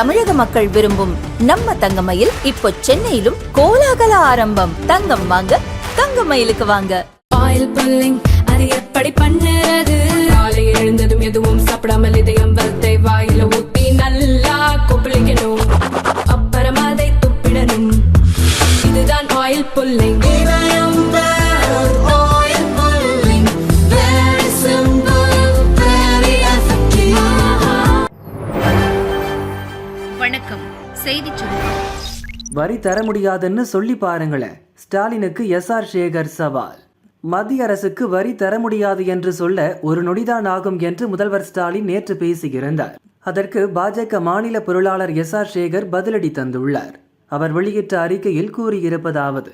தமிழக மக்கள் விரும்பும் நம்ம தங்கமயில் இப்போ சென்னையிலும் கோலாகல ஆரம்பம். தங்கம் வாங்க தங்கமயிலுக்கு வாங்க. ஆயில் புல்லிங் அது எப்படி பண்ணுறது? காலை எழுந்ததும் எதுவும் சாப்பிடாமல் இதயம் வளத்தை வாயில ஊத்தி நல்லா கொப்பளிக்கணும். அப்புறம் அதை துப்பிடணும். இதுதான் ஆயில் புல்லிங். வரி தர முடியாதுன்னு சொல்லி பாருங்களேன் ஸ்டாலினுக்கு எஸ் ஆர் சேகர் சவால். மத்திய அரசுக்கு வரி தர முடியாது என்று சொல்ல ஒரு நொடிதான் ஆகும் என்று முதல்வர் ஸ்டாலின் நேற்று பேசியிருந்தார். அதற்கு பாஜக மாநில பொருளாளர் எஸ் ஆர் சேகர் பதிலடி தந்துள்ளார். அவர் வெளியிட்ட அறிக்கையில் கூறியிருப்பதாவது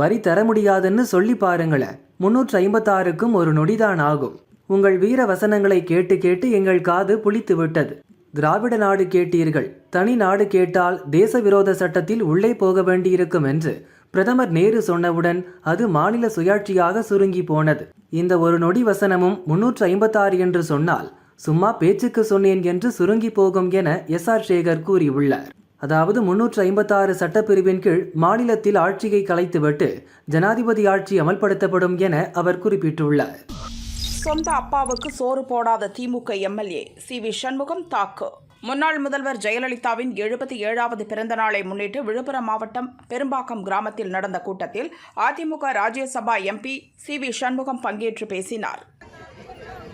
வரி தர முடியாதுன்னு சொல்லி பாருங்களேன் முன்னூற்றி ஐம்பத்தாறுக்கும் ஒரு நொடிதான் ஆகும். உங்கள் வீர வசனங்களை கேட்டு கேட்டு எங்கள் காது புளித்து விட்டது. திராவிட நாடு கேட்டீர்கள். தனி நாடு கேட்டால் தேச விரோத சட்டத்தில் உள்ளே போக வேண்டியிருக்கும் என்று பிரதமர் நேரு சொன்னவுடன் அது மாநில சுயாட்சியாக சுருங்கி போனது. இந்த ஒரு நொடி வசனமும் முன்னூற்று ஐம்பத்தாறு என்று சொன்னால் சும்மா பேச்சுக்கு சொன்னேன் என்று சுருங்கி போகும் என எஸ் ஆர் சேகர் கூறியுள்ளார். அதாவது முன்னூற்று ஐம்பத்தாறு சட்டப்பிரிவின் கீழ் மாநிலத்தில் ஆட்சியை கலைத்துவிட்டு ஜனாதிபதி ஆட்சி அமல்படுத்தப்படும் என அவர் குறிப்பிட்டுள்ளார். சொந்த அப்பாவுக்கு சோறு போடாத DMK MLA C V Shanmugam தாக்கு. முன்னாள் முதல்வர் ஜெயலலிதாவின் எழுபத்தி ஏழாவது பிறந்த நாளை முன்னிட்டு விழுப்புரம் மாவட்டம் பெரும்பாக்கம் கிராமத்தில் நடந்த கூட்டத்தில் AIADMK Rajya Sabha MP C V Shanmugam பங்கேற்று பேசினார்.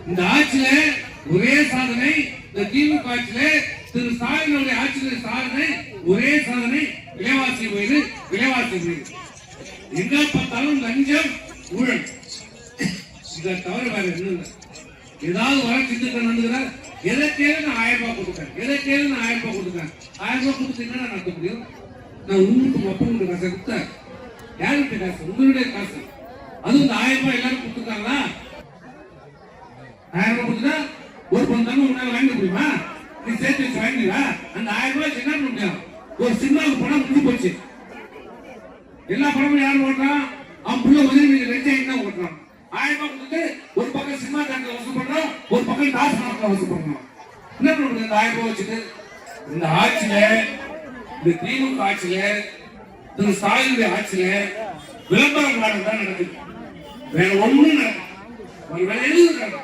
இந்த ஆட்சியில ஒரே சாதனை இந்த திமுக ஆட்சியில திரு ஸ்டாலினுடைய ஆட்சியில சாதனை ஒரே சாதனை விலைவாசி விலைவாசி எங்க பார்த்தாலும் லஞ்சம் ஊழல். இதை தவிர வேற என்ன இல்லை. ஏதாவது வர சிந்துக்கள் நடந்துக்கிறா எதை கேளு நான் ஆயிரம் ரூபாய் கொடுக்குறேன் எதை கேளு நான் ஆயிரம் ரூபாய் கொடுத்தேன் ஆயிரம் ரூபாய் கொடுத்து என்ன நடத்த முடியும்? நான் உங்களுக்கு அப்பா காசை கொடுத்தேன். யாருடைய காசு? உங்களுடைய காசு. அதுவும் இந்த ஆயிரம் ரூபாய் எல்லாரும் கொடுத்துருக்காங்களா? ஆயிரம் ரூபாய் கொடுத்தா ஒரு பொண்ணு தங்க உன்னால வாங்க முடியுமா? நீ சேர்த்து வச்சு வாங்கிடுவா? அந்த ஆயிரம் ரூபாய் என்ன பண்ண முடியும்? ஒரு சினிமாவுக்கு படம் முடிஞ்சு போச்சு. எல்லா படமும் யாரும் ஓட்டுறான் அவன் புள்ள உதவி ஆகி என்ன ஓட்டுறான் ஆயிரம் ரூபாய் பக்கம் வசூல் பண்றோம் ஒரு பக்கம் டாஸ் நாட்டுல வசூல் பண்றோம் என்ன பண்ண இந்த ஆயிரம் ரூபாய் வச்சுட்டு இந்த ஆட்சியில இந்த திமுக ஆட்சியில திரு ஸ்டாலினுடைய ஆட்சியில விளம்பர நாடகம் தான் நடக்குது. வேற ஒண்ணும் நடக்கும் வேற எதுவும் நடக்கும்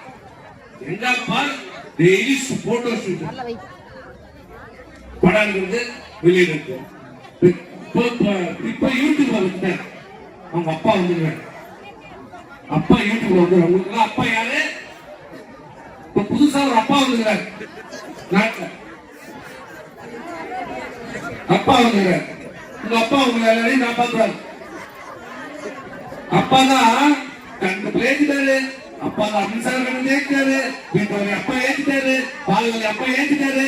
எங்க பார் டெய்லி போட்டோ ஷூட் படம் இருந்து இப்போ இப்ப யூடியூப்ல வந்து அவங்க அப்பா வந்துருவாரு அப்பா யூடியூப்ல வந்து அவங்களுக்கு அப்பா புதுசா ஒரு அப்பா வந்துருக்காரு நாட்டுல அப்பா வந்துருக்காரு உங்க அப்பா உங்க எல்லாரையும் நான் பார்க்கிறாரு அப்பா தான் கண்டு பேசிட்டாரு. அப்பா தான் மின்சார கண்டு ஏற்றிட்டாரு வீட்டு அப்பா ஏற்றிட்டாரு பால் அப்பா ஏற்றிட்டாரு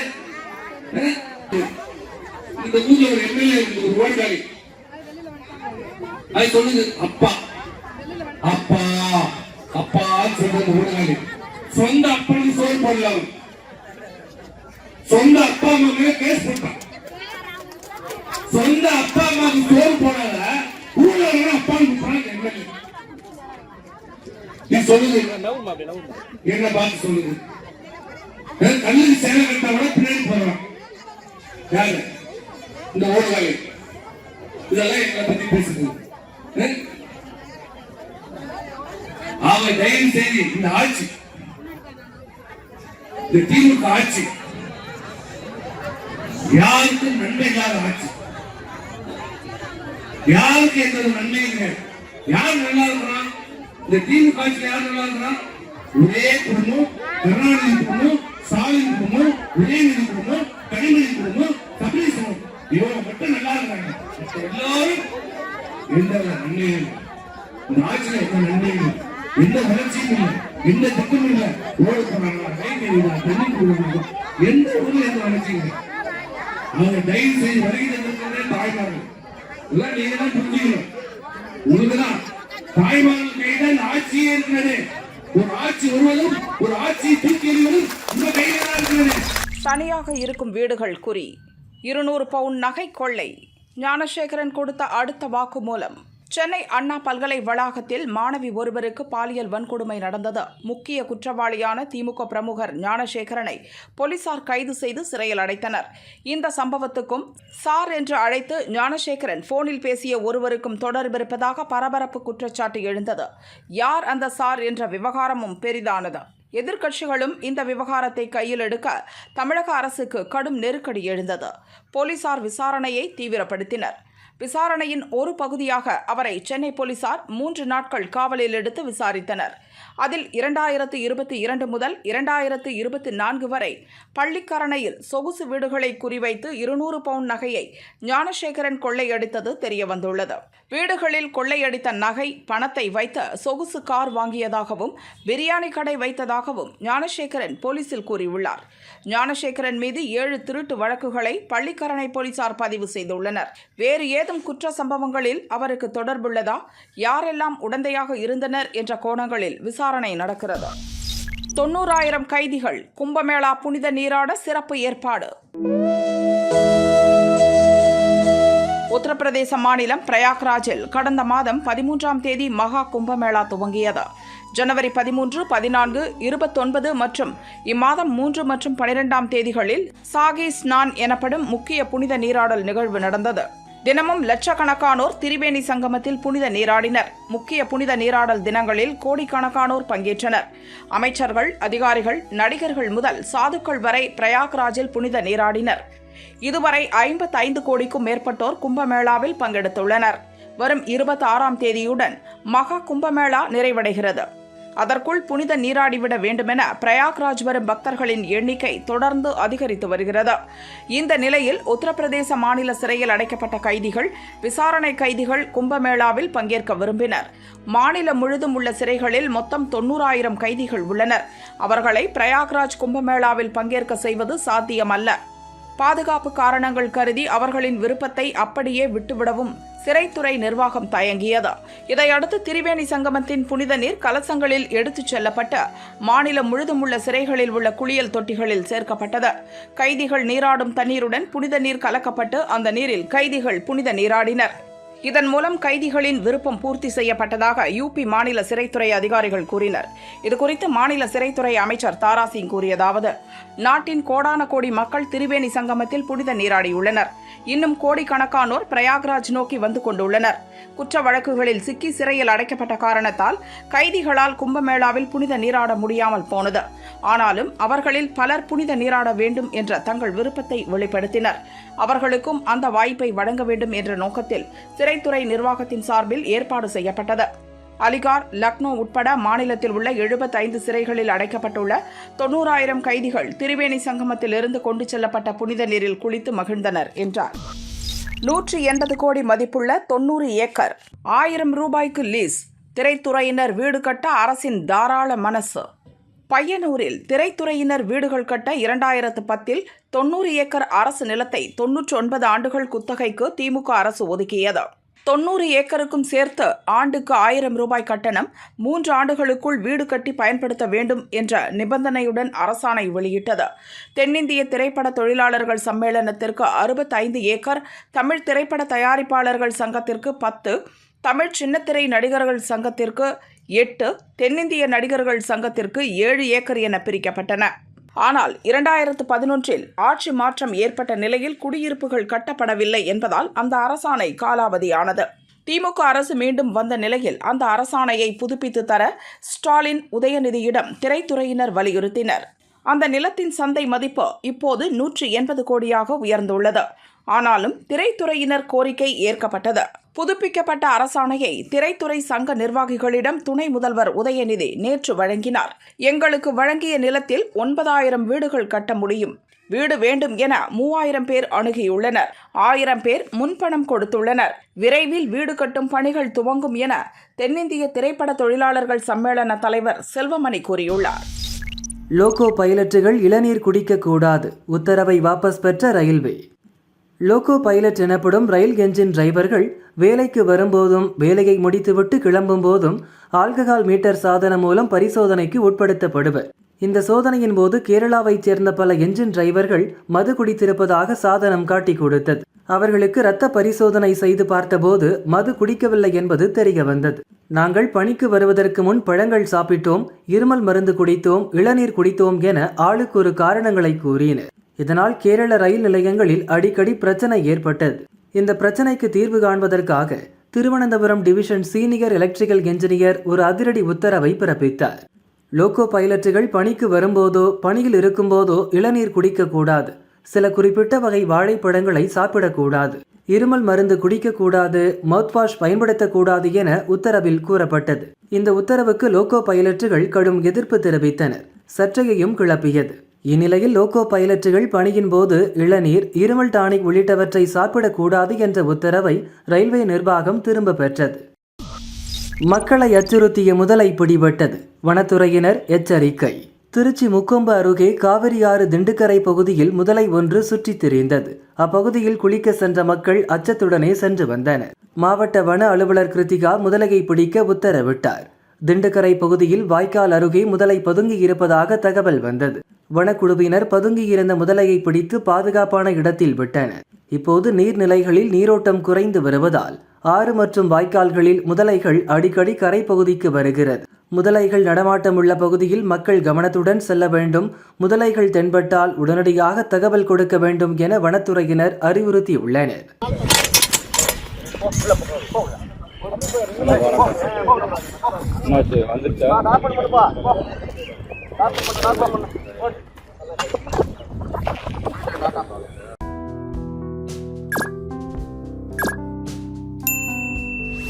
இந்த ஊர்ல ஒரு எம்எல்ஏ இருக்கு ஒரு ஓடிக்காரி அது சொல்லுது அப்பா. அப்பா. அப்பா சொல்றது ஓடிக்காரி சொந்த அப்பனுக்கு சோறு போடலாம் சொந்த அப்பா அம்மா மேல கேஸ் போட்டான் சொந்த அப்பா அம்மாவுக்கு சோறு போடாத. ஊர்ல இருக்கிற அப்பாவுக்கு போனாங்க எம்எல்ஏ நீ? சொல்லுது. என்ன பார்த்து சொல்லுது? கல்லூரி சேவை கட்ட விட பின்னாடி போறான் யாரு? இந்த ஓடுவாய். இதெல்லாம் எங்களை பத்தி பேசுது. ஆமா தயவு செய்து இந்த ஆட்சி இந்த திமுக ஆட்சி. யாருக்கும் நன்மை இல்லாத ஆட்சி? யாருக்கு எந்த ஒரு நன்மையும் கிடையாது யார் நல்லா இருக்கிறான் இந்த திமுக ஆட்சியில் யார் நல்லா இருக்கிறான் ஒரே குடும்பம் கருணாநிதி குடும்பம் ஸ்டாலின் குடும்பம் உதயநிதி குடும்பம் கனிமொழி குடும்பம் தமிழிசம் இவங்க மட்டும் நல்லா இருக்காங்க எல்லாரும் எந்த நன்மையும் இல்லை. இந்த ஆட்சியில் எந்த நன்மையும் இல்லை. எந்த வளர்ச்சியும் இல்லை. எந்த திட்டம் இல்லை ஓடு போனாங்களா கை கழுவினா தண்ணி கொடுக்கணும் எந்த ஊர்ல எந்த வளர்ச்சியும் இல்லை அவங்க தயவு செய்து வருகை தந்திருக்கிறதே தாய்மார்கள். எல்லாம் நீங்க தான் புரிஞ்சுக்கணும். உங்களுக்குதான். தாய்மார்கள் கைதான் ஆட்சியே இருக்கிறது. ஒரு ஆட்சி வருவதும் ஒரு ஆட்சியை தூக்கி எறிவதும் உங்க கையில தான் இருக்கிறது. தனியாக இருக்கும் வீடுகள் குறி. இருநூறு பவுன் நகை கொள்ளை. ஞானசேகரன் கொடுத்த அடுத்த வாக்கு மூலம் சென்னை அண்ணா பல்கலை வளாகத்தில் மாணவி ஒருவருக்கு பாலியல் வன்கொடுமை நடந்தது. முக்கிய குற்றவாளியான திமுக பிரமுகர் ஞானசேகரனை போலீசார் கைது செய்து சிறையில் அடைத்தனர். இந்த சம்பவத்துக்கும் சார் என்று அழைத்து ஞானசேகரன் போனில் பேசிய ஒருவருக்கும் தொடர்பிருப்பதாக பரபரப்பு குற்றச்சாட்டு எழுந்தது. யார் அந்த சார் என்ற விவகாரமும் பெரிதானது. எதிர்க்கட்சிகளும் இந்த விவகாரத்தை கையில் எடுக்க தமிழக அரசுக்கு கடும் நெருக்கடி எழுந்தது. போலீசார் விசாரணையை தீவிரப்படுத்தினர். விசாரணையின் ஒரு பகுதியாக அவரை சென்னை போலீசார் மூன்று நாட்கள் காவலில் எடுத்து விசாரித்தனர். அதில் இரண்டாயிரத்து இருபத்தி இரண்டு முதல் இரண்டாயிரத்து இருபத்தி நான்கு வரை பள்ளிக்கரணையில் சொகுசு வீடுகளை குறிவைத்து இருநூறு பவுண்ட் நகையை ஞானசேகரன் கொள்ளையடித்தது தெரியவந்துள்ளது. வீடுகளில் கொள்ளையடித்த நகை பணத்தை வைத்த சொகுசு கார் வாங்கியதாகவும் பிரியாணி கடை வைத்ததாகவும் ஞானசேகரன் போலீசில் கூறியுள்ளார். ஞானசேகரன் மீது ஏழு திருட்டு வழக்குகளை பள்ளிக்கரணை போலீசார் பதிவு செய்துள்ளனர். வேறு ஏதும் குற்ற சம்பவங்களில் அவருக்கு தொடர்புள்ளதா? யாரெல்லாம் உடந்தையாக இருந்தனர் என்ற கோணங்களில் விசாரணை நடக்கிறது. தொண்ணூறாயிரம் கைதிகள் கும்பமேளா புனித நீராட சிறப்பு ஏற்பாடு. உத்தரப்பிரதேச மாநிலம் பிரயாக்ராஜில் கடந்த மாதம் பதிமூன்றாம் தேதி மகா கும்பமேளா துவங்கியது. ஜனவரி பதிமூன்று பதினான்கு இருபத்தொன்பது மற்றும் இம்மாதம் மூன்று மற்றும் பனிரெண்டாம் தேதிகளில் சாகி ஸ்நான் எனப்படும் முக்கிய புனித நீராடல் நிகழ்வு நடந்தது. தினமும் லட்சக்கணக்கானோர் திரிவேணி சங்கமத்தில் புனித நீராடினர். முக்கிய புனித நீராடல் தினங்களில் கோடிக்கணக்கானோர் பங்கேற்றனர். அமைச்சர்கள் அதிகாரிகள் நடிகர்கள் முதல் சாதுக்கள் வரை பிரயாக்ராஜில் புனித நீராடினர். இதுவரை ஐம்பத்தைந்து கோடிக்கும் மேற்பட்டோர் கும்பமேளாவில் பங்கெடுத்துள்ளனர். வரும் இருபத்தி ஆறாம் தேதியுடன் மகா கும்பமேளா நிறைவடைகிறது. அதற்குள் புனித நீராடிவிட வேண்டுமென பிரயாக்ராஜ் வரும் பக்தர்களின் எண்ணிக்கை தொடர்ந்து அதிகரித்து வருகிறது. இந்த நிலையில் உத்தரப்பிரதேச மாநில சிறையில் அடைக்கப்பட்ட கைதிகள் விசாரணை கைதிகள் கும்பமேளாவில் பங்கேற்க விரும்பினர். மாநிலம் முழுதும் உள்ள சிறைகளில் மொத்தம் தொண்ணூறாயிரம் கைதிகள் உள்ளனர். அவர்களை பிரயாக்ராஜ் கும்பமேளாவில் பங்கேற்க செய்வது சாத்தியமல்ல. பாதுகாப்பு காரணங்கள் கருதி அவர்களின் விருப்பத்தை அப்படியே விட்டுவிடவும் சிறைத்துறை நிர்வாகம் தயங்கியது. இதையடுத்து திரிவேணி சங்கமத்தின் புனித நீர் கலசங்களில் எடுத்துச் செல்லப்பட்டு மாநிலம் முழுதும் உள்ள சிறைகளில் உள்ள குளியல் தொட்டிகளில் சேர்க்கப்பட்டது. கைதிகள் நீராடும் தண்ணீருடன் புனித நீர் கலக்கப்பட்டு அந்த நீரில் கைதிகள் புனித நீராடினர். இதன் மூலம் கைதிகளின் விருப்பம் பூர்த்தி செய்யப்பட்டதாக யூபி மாநில சிறைத்துறை அதிகாரிகள் கூறினர். இதுகுறித்து மாநில சிறைத்துறை அமைச்சர் தாராசிங் கூறியதாவது நாட்டின் கோடான கோடி மக்கள் திரிவேணி சங்கமத்தில் புனித நீராடியுள்ளனர். இன்னும் கோடிக்கணக்கானோர் பிரயாக்ராஜ் நோக்கி வந்து கொண்டுள்ளனர். குற்ற வழக்குகளில் சிக்கி சிறையில் அடைக்கப்பட்ட காரணத்தால் கைதிகளால் கும்பமேளாவில் புனித நீராட முடியாமல் போனது. ஆனாலும் அவர்களில் பலர் புனித நீராட வேண்டும் என்ற தங்கள் விருப்பத்தை வெளிப்படுத்தினர். அவர்களுக்கும் அந்த வாய்ப்பை வழங்க வேண்டும் என்ற நோக்கத்தில் சிறைத்துறை நிர்வாகத்தின் சார்பில் ஏற்பாடு செய்யப்பட்டது. அலிகார் லக்னோ உட்பட மாநிலத்தில் உள்ள எழுபத்தைந்து சிறைகளில் அடைக்கப்பட்டுள்ள தொண்ணூறாயிரம் கைதிகள் திரிவேணி சங்கமத்தில் இருந்து கொண்டு செல்லப்பட்ட புனித நீரில் குளித்து மகிழ்ந்தனர் என்றார். நூற்றி எண்பது கோடி மதிப்புள்ள தொண்ணூறு ஏக்கர் ஆயிரம் ரூபாய்க்கு லீஸ் திரைத்துறையினர் வீடு கட்ட அரசின் தாராள மனசு. பையனூரில் திரைத்துறையினர் வீடுகள் கட்ட இரண்டாயிரத்து பத்தில் தொண்ணூறு ஏக்கர் அரசு நிலத்தை தொன்னூற்றி ஒன்பது ஆண்டுகள் குத்தகைக்கு திமுக அரசு ஒதுக்கியது. தொண்ணூறு ஏக்கருக்கும் சேர்த்து ஆண்டுக்கு ஆயிரம் ரூபாய் கட்டணம் மூன்று ஆண்டுகளுக்குள் வீடு கட்டி பயன்படுத்த வேண்டும் என்ற நிபந்தனையுடன் அரசாணை வெளியிட்டது. தென்னிந்திய திரைப்பட தொழிலாளர்கள் சம்மேளனத்திற்கு அறுபத்தைந்து ஏக்கர் தமிழ் திரைப்பட தயாரிப்பாளர்கள் சங்கத்திற்கு பத்து தமிழ் சின்னத்திரை நடிகர்கள் சங்கத்திற்கு எட்டு தென்னிந்திய நடிகர்கள் சங்கத்திற்கு ஏழு ஏக்கர் என பிரிக்கப்பட்டன. ஆனால் இரண்டாயிரத்து பதினொன்றில் ஆட்சி மாற்றம் ஏற்பட்ட நிலையில் குடியிருப்புகள் கட்டப்படவில்லை என்பதால் அந்த அரசாணை காலாவதியானது. திமுக அரசு மீண்டும் வந்த நிலையில் அந்த அரசாணையை புதுப்பித்து தர ஸ்டாலின் உதயநிதியிடம் திரைத்துறையினர் வலியுறுத்தினர். அந்த நிலத்தின் சந்தை மதிப்பு இப்போது நூற்றி எண்பது கோடியாக உயர்ந்துள்ளது. ஆனாலும் திரைத்துறையினர் கோரிக்கை ஏற்கப்பட்டது. புதுப்பிக்கப்பட்ட அரசாணையை திரைத்துறை சங்க நிர்வாகிகளிடம் துணை முதல்வர் உதயநிதி நேற்று வழங்கினார். எங்களுக்கு வழங்கிய நிலத்தில் ஒன்பதாயிரம் வீடுகள் கட்ட முடியும். வீடு வேண்டும் என மூவாயிரம் பேர் அணுகியுள்ளனர். ஆயிரம் பேர் முன்பணம் கொடுத்துள்ளனர். விரைவில் வீடு கட்டும் பணிகள் துவங்கும் என தென்னிந்திய திரைப்பட தொழிலாளர்கள் சம்மேளன தலைவர் செல்வமணி கூறியுள்ளார். லோகோ பைலட்டுகள் இளநீர் குடிக்கக்கூடாது உத்தரவை வாபஸ் பெற்ற ரயில்வே. லோகோ பைலட் எனப்படும் ரயில் என்ஜின் டிரைவர்கள் வேலைக்கு வரும்போதும் வேலையை முடித்துவிட்டு கிளம்பும் போதும் ஆல்கஹால் மீட்டர் சாதனம் மூலம் பரிசோதனைக்கு உட்படுத்தப்படுவர். இந்த சோதனையின் போது கேரளாவைச் சேர்ந்த பல என்ஜின் டிரைவர்கள் மது குடித்திருப்பதாக சாதனம் காட்டி கொடுத்தது. அவர்களுக்கு இரத்த பரிசோதனை செய்து பார்த்தபோது மது குடிக்கவில்லை என்பது தெரிய வந்தது. நாங்கள் பணிக்கு வருவதற்கு முன் பழங்கள் சாப்பிட்டோம் இருமல் மருந்து குடித்தோம் இளநீர் குடித்தோம் என ஆளுக்கு ஒரு காரணங்களை கூறினர். இதனால் கேரள ரயில் நிலையங்களில் அடிக்கடி பிரச்சனை ஏற்பட்டது. இந்த பிரச்சனைக்கு தீர்வு காண்பதற்காக Thiruvananthapuram division senior electrical engineer ஒரு அதிரடி உத்தரவை பிறப்பித்தார். லோக்கோ பைலட்டுகள் பணிக்கு வரும்போதோ பணியில் இருக்கும்போதோ இளநீர் குடிக்கக்கூடாது சில குறிப்பிட்ட வகை வாழைப்பழங்களை சாப்பிடக்கூடாது. இருமல் மருந்து குடிக்கக்கூடாது மவுத்வாஷ் பயன்படுத்தக்கூடாது என உத்தரவில் கூறப்பட்டது. இந்த உத்தரவுக்கு லோக்கோ பைலட்டுகள் கடும் எதிர்ப்பு தெரிவித்தனர். சர்ச்சையையும் கிளப்பியது. இந்நிலையில் லோகோ பைலட்டுகள் பணியின் போது இளநீர் இருமல் டானிக் உள்ளிட்டவற்றை சாப்பிடக்கூடாது என்ற உத்தரவை ரயில்வே நிர்வாகம் திரும்ப பெற்றது. மக்களை அச்சுறுத்திய முதலை பிடிபட்டது. வனத்துறையினர் எச்சரிக்கை. திருச்சி முக்கொம்பு அருகே காவிரியாறு திண்டுக்கரை பகுதியில் முதலை ஒன்று சுற்றித் திரிந்தது. அப்பகுதியில் குளிக்க சென்ற மக்கள் அச்சத்துடனே சென்று வந்தனர். மாவட்ட வன அலுவலர் கிருத்திகா முதலையை பிடிக்க உத்தரவிட்டார். திண்டுக்கரை பகுதியில் வாய்க்கால் அருகே முதலை பதுங்கி இருப்பதாக தகவல் வந்தது. வனக்குழுவினர் பதுங்கியிருந்த முதலையை பிடித்து பாதுகாப்பான இடத்தில் விட்டனர். இப்போது நீர்நிலைகளில் நீரோட்டம் குறைந்து வருவதால் ஆறு மற்றும் வாய்க்கால்களில் முதலைகள் அடிக்கடி கரை பகுதிக்கு வருகிறது. முதலைகள் நடமாட்டமுள்ள பகுதியில் மக்கள் கவனத்துடன் செல்ல வேண்டும். முதலைகள் தென்பட்டால் உடனடியாக தகவல் கொடுக்க வேண்டும் என வனத்துறையினர் அறிவுறுத்தியுள்ளனர். வந்துருச்சா? Tapos magtago mo na.